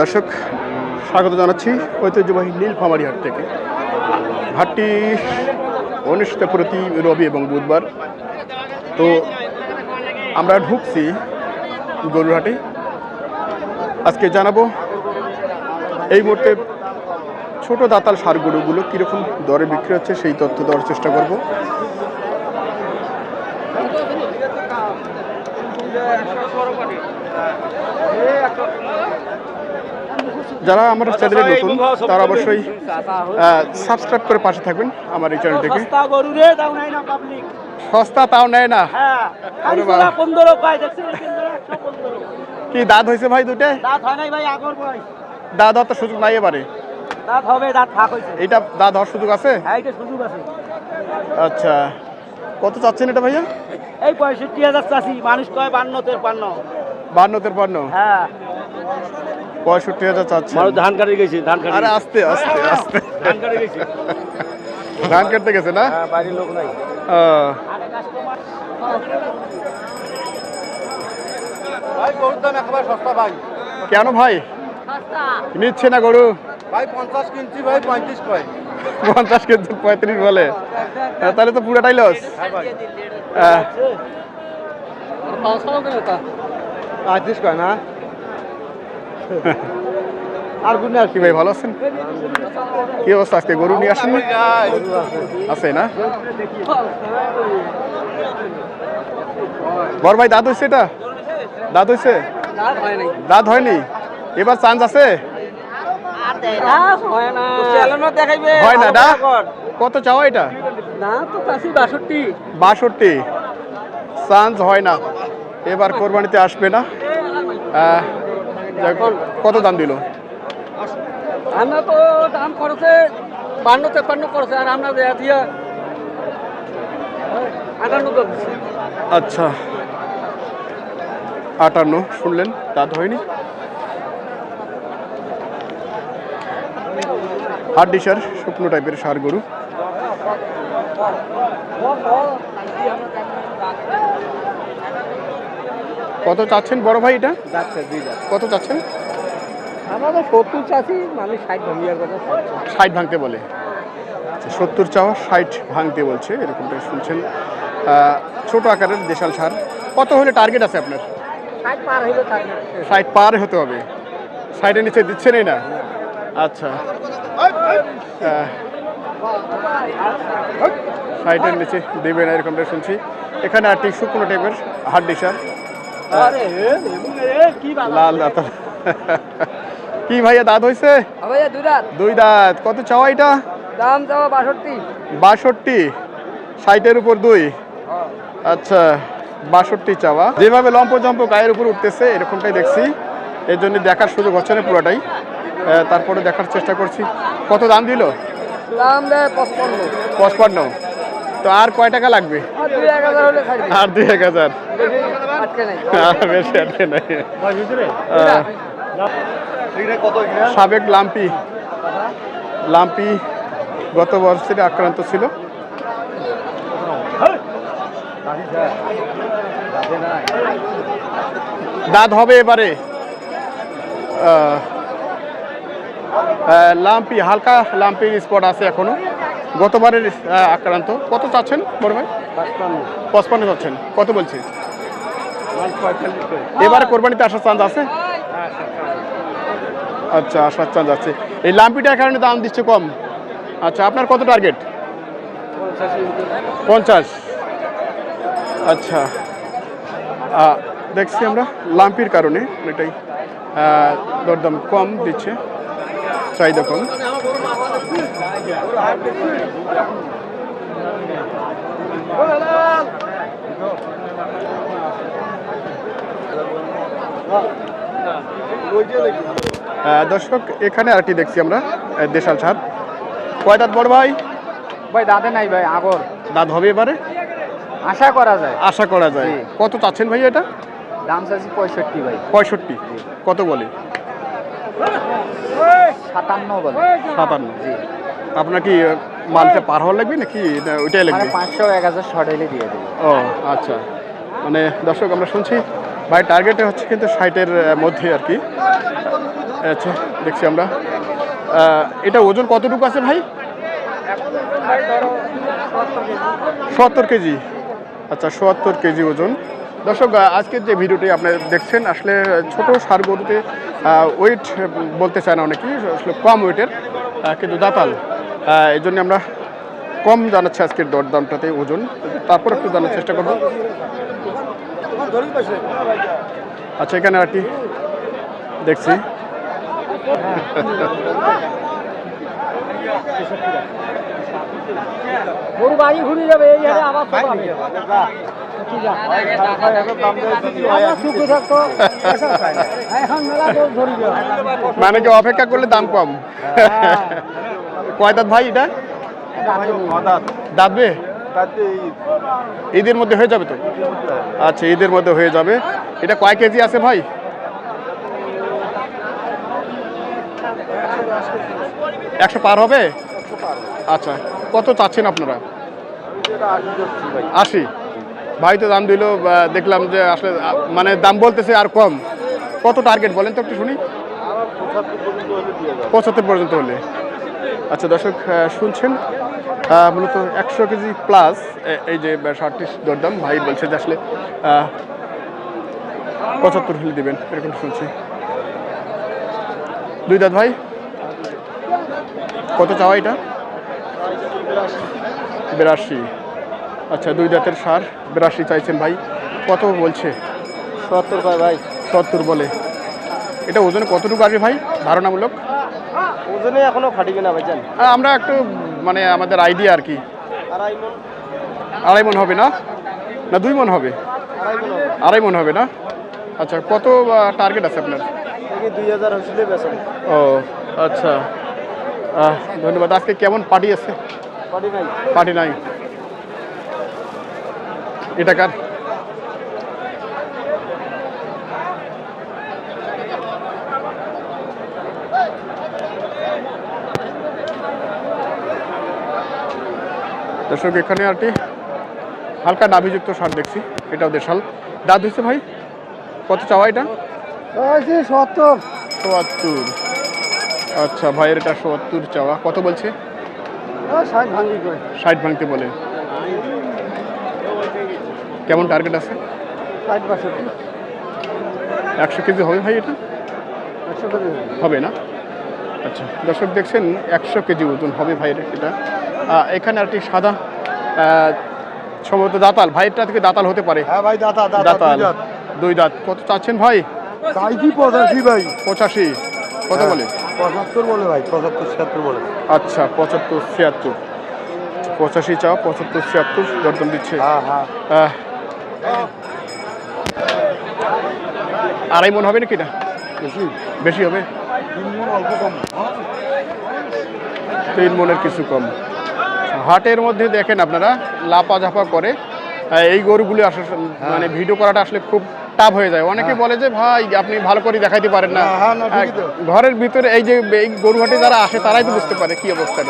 দর্শক, স্বাগত জানাচ্ছি ঐতিহ্যবাহী নীলফামারী হাট থেকে। হাটটি অনুষ্ঠিত প্রতি রবি এবং বুধবার। তো আমরা ঢুকছি গরুরহাটে। আজকে জানাব এই মুহূর্তে ছোট দাতাল সার গরুগুলো কীরকম দরে বিক্রি হচ্ছে সেই তথ্য দেওয়ার চেষ্টা করব। যারা আমার চ্যানেলে নতুন তারা অবশ্যই সাবস্ক্রাইব করে পাশে থাকবেন আমার এই চ্যানেলটিকে সস্তা না পাবলিক সস্তা তাও নেয় না। হ্যাঁ। কি দাঁত হয়েছে ভাই দুটে দাঁত হয় হওয়ার সুযোগ নাই এবারে। হবে দাঁত হওয়ার সুযোগ আছে? আচ্ছা কত চাচ্ছেন এটা ভাইয়া? এই পঁয়ষট্টি হাজার চাষি মানুষ কয় বান্ন তেরপান্ন বান্ন তেরপান্ন হ্যাঁ। পঁয়ষট্টি হাজার চাচ্ছেন। ধান কাটে গেছি ধান আরে আস্তে আস্তে আস্তে ধান কাটে গেছি। ধান কাটতে গেছে না? হ্যাঁ বাড়ির লোক নাই। ভাই গরুর দাম একেবারে সস্তা ভাই। কেন ভাই? নিচ্ছে না গরু? ভাই পঞ্চাশ কিনছি ভাই পঁয়ত্রিশ কয়। পঞ্চাশ কেজি পঁয়ত্রিশ বলে। তাহলে তো পুরাটাই লস হ্যাঁ পঁয়ত্রিশ কয় না? ভাই, ভালো আছেন? অবস্থা আজকে? গরু নিয়ে আছে না? দাঁত এটা? দাঁত দাঁত হয়নি? এবার চান্স আছে? হয় না কত চাওয়া এটা? বাষট্টি। চান্স হয় না। এবার কোরবানিতে আসবে না? কত দাম দিল? আমরা তো দাম খরচে বান্ন তেপান্ন করছে আর আমরা দেয়া আটান্ন আচ্ছা। আটান্ন শুনলেন? দাঁত হয়নি? হাট ডিসার শুকনো টাইপের সার গরু। কত চাচ্ছেন বড় ভাই এটা? কত চাচ্ছেন? আমরা তো সত্তর চাষি মানুষ ষাট ভাঙিয়ার কথা ষাট ভাঙতে বলে। আচ্ছা, সত্তর চাওয়া ষাট ভাঙতে বলছে এরকমটা শুনছেন। ছোট আকারের দেশাল সার কত হলে টার্গেট আছে আপনার? ষাট পার ষাট হতে হবে। ষাটের নিচে দিচ্ছেনই না? আচ্ছা। ষাটের নিচে দেবে না এরকমটা শুনছি। এখানে আর আরটি শুকনো টাইপের হাট ডিসার লাল দাঁত। কি ভাইয়া দাঁত হয়েছে দুই দাঁত। কত চাওয়া এটা? দাম চাওয়া বাষট্টি। বাষট্টি। ষাটের উপর দুই। আচ্ছা বাষট্টি চাওয়া। যেভাবে লম্প জম্প গায়ের উপর উঠতেছে এরকমটাই দেখছি। এর জন্য দেখার সুযোগ হচ্ছে না পুরোটাই। তারপরে দেখার চেষ্টা করছি। কত দাম দিল? দাম দেয় পঁচপন্ন। পঁচপান্ন। তো আর কয় টাকা লাগবে? আর দুই এক হাজার বেশি আটকে নাই। সাবেক লাম্পি। লাম্পি গত বছরে আক্রান্ত ছিল। দাঁত হবে এবারে। লাম্পি হালকা লাম্পির স্পট আছে এখনও। গতবারের আক্রান্ত। কত চাচ্ছেন বড় ভাই? পঁচপান্ন চাচ্ছেন। কত বলছে? এবারে কোরবানিতে আসার চান্স আছে? আচ্ছা আসার চান্স আছে। এই লাম্পিটার কারণে দাম দিচ্ছে কম। আচ্ছা আপনার কত টার্গেট পঞ্চাশ। আচ্ছা দেখছি আমরা লাম্পির কারণে এটাই দরদাম কম দিচ্ছে, চাহিদা কম। দর্শক এখানে আরেকটি দেখছি আমরা দেশাল ছাদ কয় দাঁত বড় ভাই? ভাই দাঁতে নাই ভাই আগর। দাঁত হবে এবারে? আশা করা যায়। আশা করা যায়। কত চাচ্ছেন ভাই এটা? দাম চাচ্ছি পঁয়ষট্টি ভাই। পঁয়ষট্টি। কত বলে? সাতান্ন বলে। সাতান্ন। আপনার কি মালটা পার হওয়ার লাগবে নাকি? ওইটাই মানে লাগবে পাঁচশো এক হাজার শর্ট হলে দিয়ে দেবো। ও আচ্ছা। মানে দর্শক আমরা শুনছি ভাই টার্গেটে হচ্ছে কিন্তু ষাটের মধ্যে আর কি। আচ্ছা দেখছি আমরা। এটা ওজন কতটুকু আছে ভাই? সত্তর কেজি। আচ্ছা সত্তর কেজি ওজন। দর্শক আজকের যে ভিডিওটি আপনারা দেখছেন আসলে ছোট সার গরুতে ওয়েট বলতে চায় না অনেকেই আসলে কম ওয়েটের কিন্তু দাতাল। এই জন্য আমরা কম জানাচ্ছি আজকের দরদামটাতে ওজন। তারপর একটু জানার চেষ্টা করব। আচ্ছা এখানে আর কি দেখছি। গরু ঘুরে যাবে এই হারে তো পাবে। মানে কি অপেক্ষা করলে দাম কম? কয় দাঁত ভাই এটা? দাঁতবে ঈদের মধ্যে হয়ে যাবে তো? আচ্ছা ঈদের মধ্যে হয়ে যাবে। এটা কয় কেজি আছে ভাই? একশো পার হবে? আচ্ছা কত চাচ্ছেন আপনারা? আশি। ভাই তো দাম দিল দেখলাম যে আসলে মানে দাম বলতেছে আর কম। কত টার্গেট বলেন তো একটু শুনি। পঁচাত্তর পর্যন্ত হলে। আচ্ছা দর্শক শুনছেন? মূলত একশো কেজি প্লাস এই যে ষাটটি দরদাম ভাই বলছে যে আসলে পঁচাত্তর হলে দেবেন এরকম শুনছি। দুই দাঁত ভাই? কত চাওয়া এটা? বিরাশি। আচ্ছা দুই দাঁতের সার বিরাশি চাইছেন ভাই। কত বলছে? সত্তর ভাই? সত্তর বলে। এটা ওজনে কতটুকু আসবে ভাই? ধারণামূলক? ওজনে এখনও ফাটিবে না ভাইজান? আমরা একটু মানে আমাদের আইডিয়া আর কি। আড়াই মন। আড়াই মন হবে না? না দুই মন হবে? আড়াই মন হবে। না? আচ্ছা কত টার্গেট আছে আপনার? দুই হাজার ও আচ্ছা। ধন্যবাদ। আজকে কেমন পার্টি আছে? ফাটি নাই। পার্টি নাই। এটা কার? দর্শক এখানে আরটি হালকা নাভিযুক্ত সার দেখছি। এটাও দেশাল। দাঁত হয়েছে ভাই? কত চাওয়া এটা? সত্তর। সোয়াত্তর আচ্ছা ভাইয়ের এটা সোয়াত্তর চাওয়া। কত বলছে? ষাট ভাঙতে বলে। কেমন টার্গেট আছে? একশো কেজি হবে ভাই এটা? হবে না? আচ্ছা দর্শক দেখছেন একশো কেজি ওজন হবে ভাইয়ের এটা। এখানে আরটি সাদা সম্ভবত দাতাল। ভাইয়েরটা থেকে দাতাল হতে পারে। হ্যাঁ ভাই দাতাল দুই দাঁত। কত চাচ্ছেন ভাই? চাই কি পঁচাশি ভাই। পঁচাশি। কত হ্যাঁ। বলে? পঁচাত্তর বলে ভাই পঁচাত্তর ছিয়াত্তর বলে। আচ্ছা পঁচাত্তর ছিয়াত্তর। পঁচাশি চাও পঁচাত্তর ছিয়াত্তর দরদাম দিচ্ছে। হ্যাঁ হ্যাঁ। আড়াই মন হবে নাকি না বেশি। বেশি হবে? তিন মন অল্প কম। তিন মনের কিছু কম। হাটের মধ্যে দেখেন আপনারা লাপা ঝাপা করে এই গরুগুলি আসলে মানে ভিডিও করাটা আসলে খুব টাফ হয়ে যায়। অনেকে বলে যে ভাই আপনি ভালো করে দেখাইতে পারেন না। হ্যাঁ, হ্যাঁ, ঘরের ভিতরে এই যে এই গরু হাটে যারা আসে তারাই তো বুঝতে পারে কি অবস্থা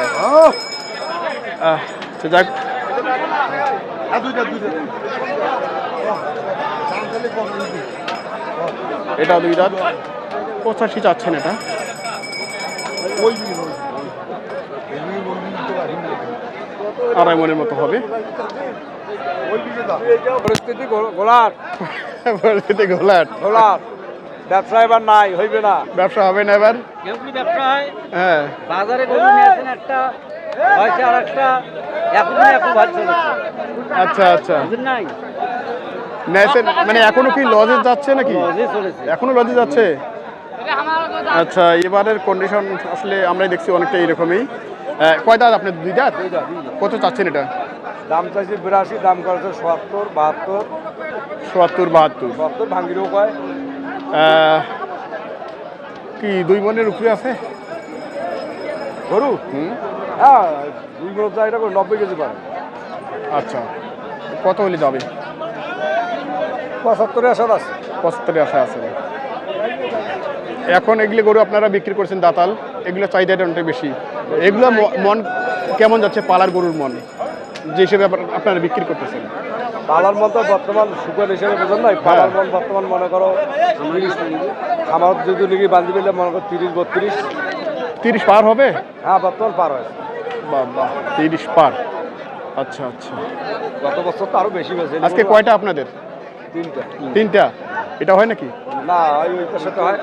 তো যাক। হ্যাঁ এটা দুই দাঁত। পঁচাশি চাচ্ছেন এটা। আড়াই মনের মতো হবে। পরিস্থিতি গোলার। পরিস্থিতি ঘোলাট গোলার। ব্যবসা এবার নাই হইবে না। ব্যবসা হবে না এবার? ব্যবসা হয়? হ্যাঁ। বাজারে গরু নিয়েছেন একটা হয়েছে আর একটা এখন এখন ভাবছে আচ্ছা আচ্ছা। নাই? মানে এখনও কি লজে যাচ্ছে নাকি? লজে চলেছে। এখনও লজে যাচ্ছে? আচ্ছা এবারের কন্ডিশন আসলে আমরাই দেখছি অনেকটা এরকমই। কয় দাঁত আপনার দুই দাঁত? কত চাচ্ছেন এটা? দাম চাইছি বিরাশি দাম করেছে সত্তর বাহাত্তর। চুয়াত্তর বাহাত্তর। সত্তর ভাঙ্গিরও কয়। কি দুই মনের উপরে আছে? গরু? হ্যাঁ দুই মন চাহিদা করে নব্বই কেজি পারে আচ্ছা। কত হলে যাবে? পঁচাত্তরে আসার আছে। পঁচাত্তরে আশা আছে। এখন এগুলো গরু আপনারা বিক্রি করছেন দাতাল। এগুলো চাহিদাটা অনেকটা বেশি। এগুলো মন কেমন যাচ্ছে? পালার গরুর মন। যে হিসেবে আপনারা বিক্রি করতেছেন। পালার মন তো বর্তমান শুকর হিসেবে বুঝেন নাই। পালার মন বর্তমান মনে করো আমার যদি নাকি বান্ধি পেলে মনে করো তিরিশ বত্রিশ। তিরিশ পার হবে? হ্যাঁ বর্তমান পার হয়েছে। বাবা তিরিশ পার। আচ্ছা আচ্ছা। গত বছর তো আরও বেশি হয়েছে। আজকে কয়টা আপনাদের? তিনটা। এটা হয় নাকি? না ওই ওইটার সাথে হয়।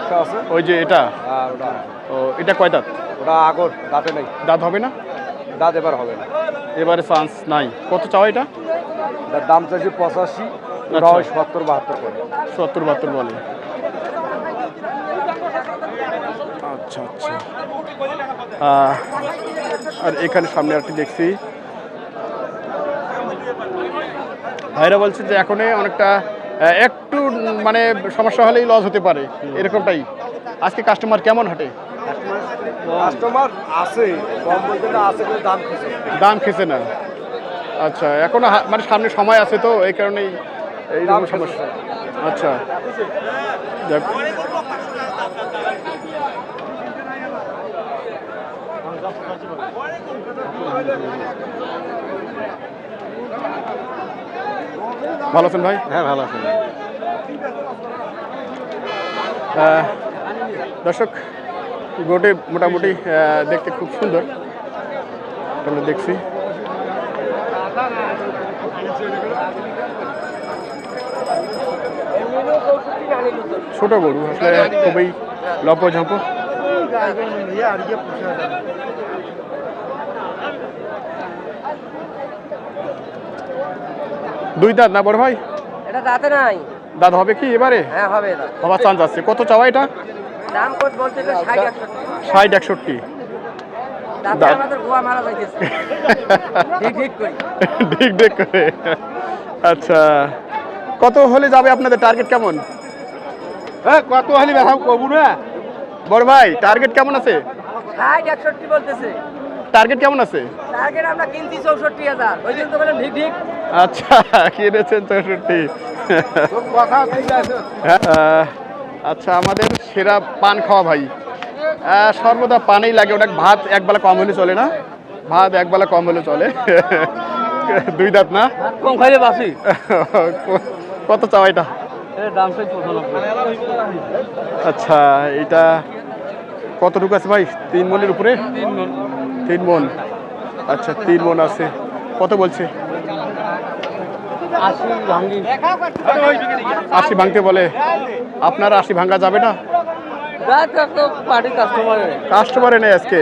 একটা আছে। ওই যে এটা? ও এটা কয় দাঁত? ওটা আগর দাঁতে নেই। দাঁত হবে না? দাঁত এবার হবে না। এবারে চান্স নাই। কত চাও এটা? দাম চাইছি পঁচাশি ওটা আচ্ছা। সত্তর বাহাত্তর করে। সত্তর বাহাত্তর বলে। আচ্ছা আচ্ছা। আর এখানে সামনে একটি দেখছি। ভাইরা বলছে যে এখন অনেকটা একটু মানে সমস্যা হলেই লস হতে পারে এরকমটাই। আজকে কাস্টমার কেমন হাঁটে? কাস্টমার আছে কম বলতে না আছে দাম কিছু দাম খেছে না। আচ্ছা এখনও মানে সামনে সময় আছে তো এই কারণেই এই দাম সমস্যা। আচ্ছা। যাক। ভালো আছেন ভাই? হ্যাঁ ভালো আছে আহ, দর্শক গোটে মোটামুটি দেখতে খুব সুন্দর। আমরা দেখছি। ছোট গরু আসলে খুবই লম্প ঝম্প দুই দাঁত না বড় ভাই? এটা দাঁতে নাই। দাঁত হবে কি এবারে? হ্যাঁ হবে হবার চান্স আছে। কত চাওয়া এটা? দাম কত বলতে ষাট একষট্টি। আমাদের গোয়া মারা যাইতেছে। ঠিক ঠিক করি। ঠিক ঠিক করে। আচ্ছা। কত হলে যাবে আপনাদের টার্গেট কেমন? হ্যাঁ কত হলে ব্যথা কবু না বড় ভাই টার্গেট কেমন আছে? ষাট একষট্টি বলতেছে। টার্গেট কেমন আছে? টার্গেট আমরা কিনছি চৌষট্টি হাজার। ওই জন্য তো ঠিক ঠিক আচ্ছা কিনেছেন চৌষট্টি। হ্যাঁ, আচ্ছা আমাদের সেরা পান খাওয়া ভাই। সর্বদা পানেই লাগে ওটা ভাত একবেলা কম হলে চলে না? ভাত একবেলা কম হলে চলে। দুই দাঁত না? কম খাইলে বাসি কত চাও এটা? আচ্ছা এটা কতটুকু আছে ভাই? তিন মনের উপরে? তিন তিন মন। আচ্ছা তিন মন আছে। কত বলছে? আশি ভাঙতে বলে। আপনার আশি ভাঙা যাবে না? কাস্টমারে নেই আজকে।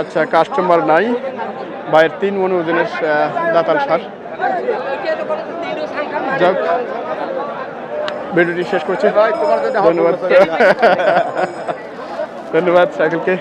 আচ্ছা কাস্টমার নাই। বাইরের তিন মন ওজনের দাতাল সার। যাক ভিডিওটি শেষ করছি। ধন্যবাদ। ধন্যবাদ সাইকেলকে।